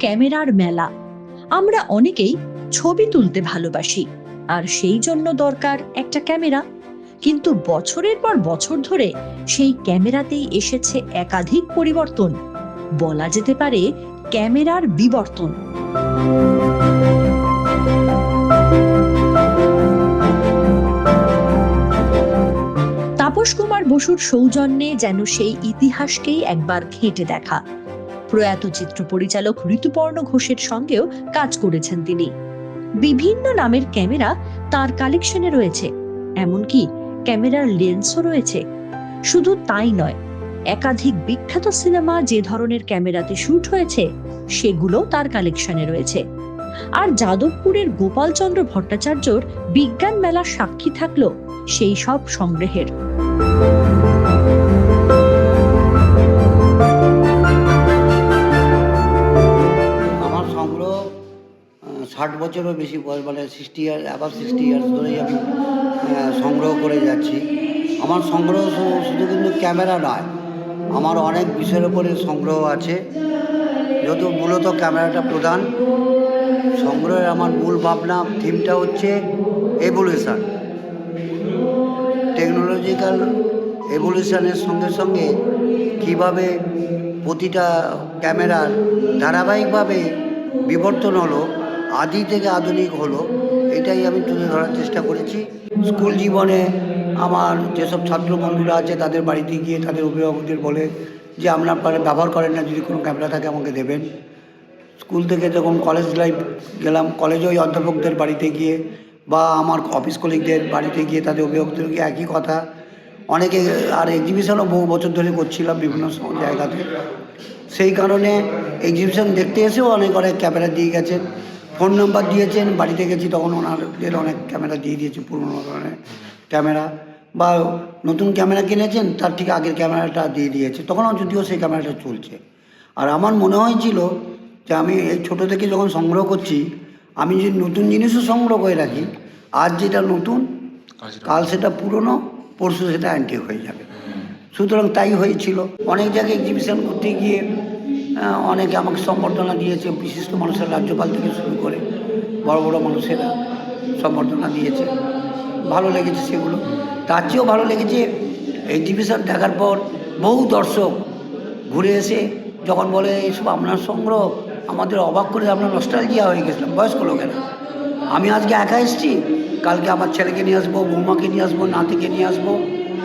ক্যামেরার মেলা। আমরা অনেকেই ছবি তুলতে ভালোবাসি, আর সেই জন্য দরকার একটা ক্যামেরা। কিন্তু বছরের পর বছর ধরে সেই ক্যামেরাতেই এসেছে একাধিক পরিবর্তন। বলা যেতে পারে ক্যামেরার বিবর্তন। তাপস কুমার বসুর সৌজন্যে যেন সেই ইতিহাসকেই একবার ঘেঁটে দেখা। প্রয়াত চিত্র পরিচালক ঋতুপর্ণ ঘোষের সঙ্গেও কাজ করেছেন তিনি। বিভিন্ন নামের ক্যামেরা তার কালেকশনে রয়েছে, এমনকি ক্যামেরার লেন্সও রয়েছে। শুধু তাই নয়, একাধিক বিখ্যাত সিনেমা যে ধরনের ক্যামেরাতে শুট হয়েছে সেগুলো তার কালেকশনে রয়েছে। আর যাদবপুরের গোপালচন্দ্র ভট্টাচার্যর বিজ্ঞান মেলার সাক্ষী থাকল সেই সব সংগ্রহের। ষাট বছরও বেশি বয়স মানে sixty year above sixty years ধরেই আমি সংগ্রহ করে যাচ্ছি। আমার সংগ্রহ শুধু কিন্তু ক্যামেরা নয়, আমার অনেক বিষয়ের উপরে সংগ্রহ আছে। যেহেতু মূলত ক্যামেরাটা প্রধান, সংগ্রহের আমার মূল ভাবনা, থিমটা হচ্ছে এভলিউশন টেকনোলজিক্যাল এভলিউশনের সঙ্গে সঙ্গে কীভাবে প্রতিটা ক্যামেরার ধারাবাহিকভাবে বিবর্তন হলো আদি থেকে আধুনিক হলো, এটাই আমি তুলে ধরার চেষ্টা করেছি। স্কুল জীবনে আমার যেসব ছাত্র বন্ধুরা আছে, তাদের বাড়িতে গিয়ে তাদের অভিভাবকদের বলে যে আপনার ব্যবহার করেন না, যদি কোনো ক্যামেরা থাকে আমাকে দেবেন। স্কুল থেকে যখন কলেজ লাইফ গেলাম কলেজে ওই অধ্যাপকদের বাড়িতে গিয়ে বা আমার অফিস কলিগদের বাড়িতে গিয়ে তাদের অভিভাবকদের গিয়ে একই কথা। অনেকে আর এক্সিবিশনও বহু বছর ধরে করছিলাম বিভিন্ন জায়গাতে। সেই কারণে এক্সিবিশন দেখতে এসেও অনেক অনেক ক্যামেরা দিয়ে গেছেন ফোন নাম্বার দিয়েছেন বাড়িতে গেছি তখন ওনাদের অনেক ক্যামেরা দিয়ে দিয়েছে পুরোনো ধরনের ক্যামেরা। বা নতুন ক্যামেরা কিনেছেন তার ঠিক আগের ক্যামেরাটা দিয়ে দিয়েছে। তখনও যদিও সেই ক্যামেরাটা চলছে। আর আমার মনে হয়েছিল যে আমি এই ছোটো থেকে যখন সংগ্রহ করছি আমি যে নতুন জিনিসও সংগ্রহ করে রাখি আজ যেটা নতুন কাল সেটা পুরনো পরশু সেটা অ্যান্টি হয়ে যাবে। সুতরাং তাই হয়েছিল। অনেক জায়গায় এক্সিবিশন করতে গিয়ে অনেকে আমাকে সম্বর্ধনা দিয়েছে, বিশিষ্ট মানুষের রাজ্যপাল থেকে শুরু করে বড় বড় মানুষেরা সম্বর্ধনা দিয়েছে। ভালো লেগেছে সেগুলো। তার চেয়েও ভালো লেগেছে, এই এক্সিবিশন দেখার পর বহু দর্শক ঘুরে এসে যখন বলে এইসব আপনার সংগ্রহ, আমাদের অবাক করে আমরা নস্টালজিয়া হয়ে গেছিলাম, বয়স্ক লোকেরা। আমি আজকে একা এসেছি, কালকে আমার ছেলেকে নিয়ে আসব, বৌমাকে নিয়ে আসব, নাতিকে নিয়ে আসব,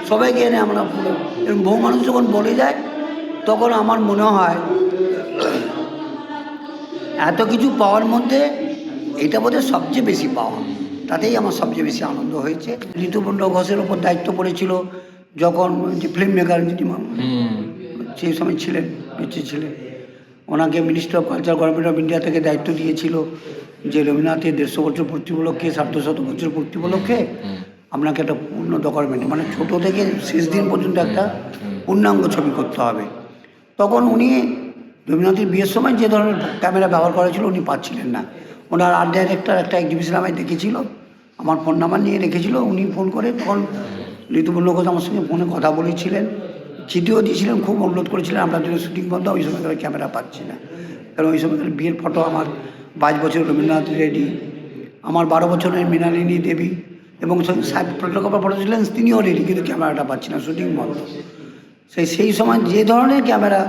সবাইকে এনে আমরা পুরো বহু মানুষ যখন বলে যায়, তখন আমার মনে হয় এত কিছু পাওয়ার মধ্যে এটা বোধহয় সবচেয়ে বেশি পাওয়া। তাতেই আমার সবচেয়ে বেশি আনন্দ হয়েছে। ঋতুপর্ণ ঘোষের ওপর দায়িত্ব পড়েছিল যখন যে ফিল্ম মেকার সেই সময় ছিলেন বেঁচে ছিলেন। ওনাকে minister of culture government of India থেকে দায়িত্ব দিয়েছিল যে রবীন্দ্রনাথের দেড়শো বছর পূর্তি উপলক্ষে সার্ধশত বছর পূর্তি উপলক্ষে আপনাকে একটা পূর্ণ ডকুমেন্ট মানে ছোট থেকে শেষ দিন পর্যন্ত একটা পূর্ণাঙ্গ ছবি করতে হবে। তখন উনি রবীন্দ্রনাথের বিয়ের সময় যে ধরনের ক্যামেরা ব্যবহার করা ছিল উনি পাচ্ছিলেন না। ওনার আর্ট ডাইরেক্টর একটা এক্সিবিশন আমায় দেখেছিল, আমার ফোন নাম্বার নিয়ে রেখেছিল, উনি ফোন করে তখন ঋতুপূর্ণ ঘোষ আমার সঙ্গে ফোনে কথা বলেছিলেন। চিঠিও দিয়েছিলেন, খুব অনুরোধ করেছিলেন, আমরা জন্য শুটিং বন্ধ, ওই সময় ধরে ক্যামেরা পাচ্ছি না। কারণ ওই সময় বিয়ের ফটো আমার বাইশ বছর রবীন্দ্রনাথ রেডি, আমার বারো বছরের মৃণালিনী দেবী এবং সাহেব ফটোগ্রাফার ফটো ছিলেন তিনিও রেডি কিন্তু ক্যামেরাটা পাচ্ছি না শুটিং বন্ধ। সেই সেই সময় যে ধরনের camera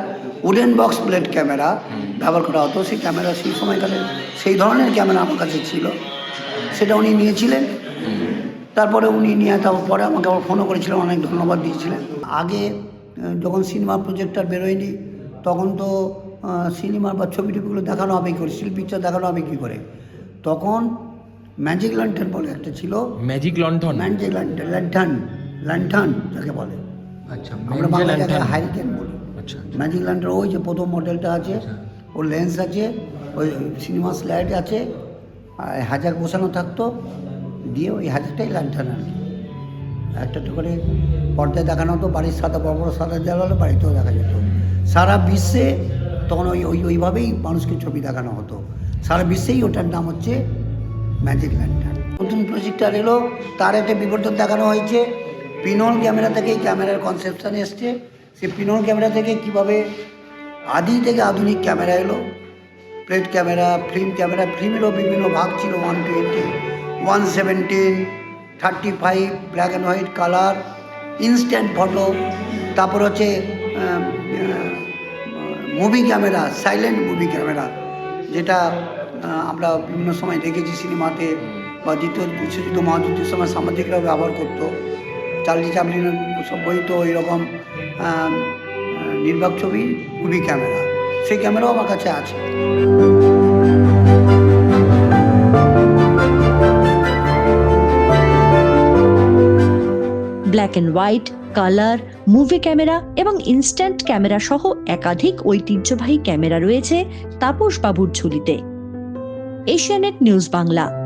wooden box plate camera ব্যবহার করা হতো। সেই ক্যামেরা সেই সময়কালে সেই ধরনের ক্যামেরা আমার কাছে ছিল। সেটা উনি নিয়েছিলেন। তারপরে উনি নিয়ে তারপর পরে আমাকে আবার ফোনও করেছিলেন অনেক ধন্যবাদ দিয়েছিলেন। আগে যখন সিনেমা প্রজেক্টার বেরোয়নি তখন তো সিনেমা বা ছবি টবিগুলো দেখানো হবে কী করে শিল্প পিকচার দেখানো হবে কী করে? তখন ম্যাজিক ল্যান্টার্ন বলে একটা ছিল। ম্যাজিক লন্ঠন ম্যাজিক ল্যান্টার্ন ল্যান্টার্ন ল্যান্টার্ন যাকে বলে। আচ্ছা আমরা বাংলা। হাইরিকেন বলি। আচ্ছা ম্যাজিক ল্যান্টার ওই যে প্রথম মডেলটা আছে ওর লেন্স আছে ওই সিনেমা স্লাইড আছে আর হাজার বসানো থাকতো দিয়ে ওই হাজারটাই ল্যান্টার্ন আর একটা একটা করে পর্দায় দেখানো হতো বাড়ির সাদা বড় বড় সাদা দেওয়া হলে বাড়িতেও দেখা যেত। সারা বিশ্বে তখন ওই ওই ওইভাবেই মানুষকে ছবি দেখানো হতো। সারা বিশ্বেই ওটার নাম হচ্ছে ম্যাজিক ল্যান্টার্ন নতুন প্রজেক্টার এলো তার একটা বিবর্তন দেখানো হয়েছে। পিনল ক্যামেরা থেকে ক্যামেরার কনসেপশন এসছে। সেই পিনল ক্যামেরা থেকে কীভাবে আদি থেকে আধুনিক ক্যামেরা এলো? প্লেট ক্যামেরা ফিল্ম ক্যামেরা ফিল্মেরও বিভিন্ন ভাগ ছিল one twenty one seventeen thirty five black and white colour instant photo তারপর হচ্ছে movie camera silent movie camera, যেটা আমরা বিভিন্ন সময় দেখেছি সিনেমাতে, বা দ্বিতীয়, বিশ্বযুদ্ধ, মহাযুদ্ধের সময় সামাজিকরা ব্যবহার করতো। চার্লি চাপলিনের সব বই তো এরকম নির্বাক ছবি মুভি ক্যামেরা। সেই ক্যামেরাও আমার কাছে আছে। Black and white colour movie camera এবং ইনস্ট্যান্ট ক্যামেরা সহ একাধিক ঐতিহ্যবাহী ক্যামেরা রয়েছে তাপস বাবুর ঝুলিতে এশিয়ানেট নিউজ বাংলা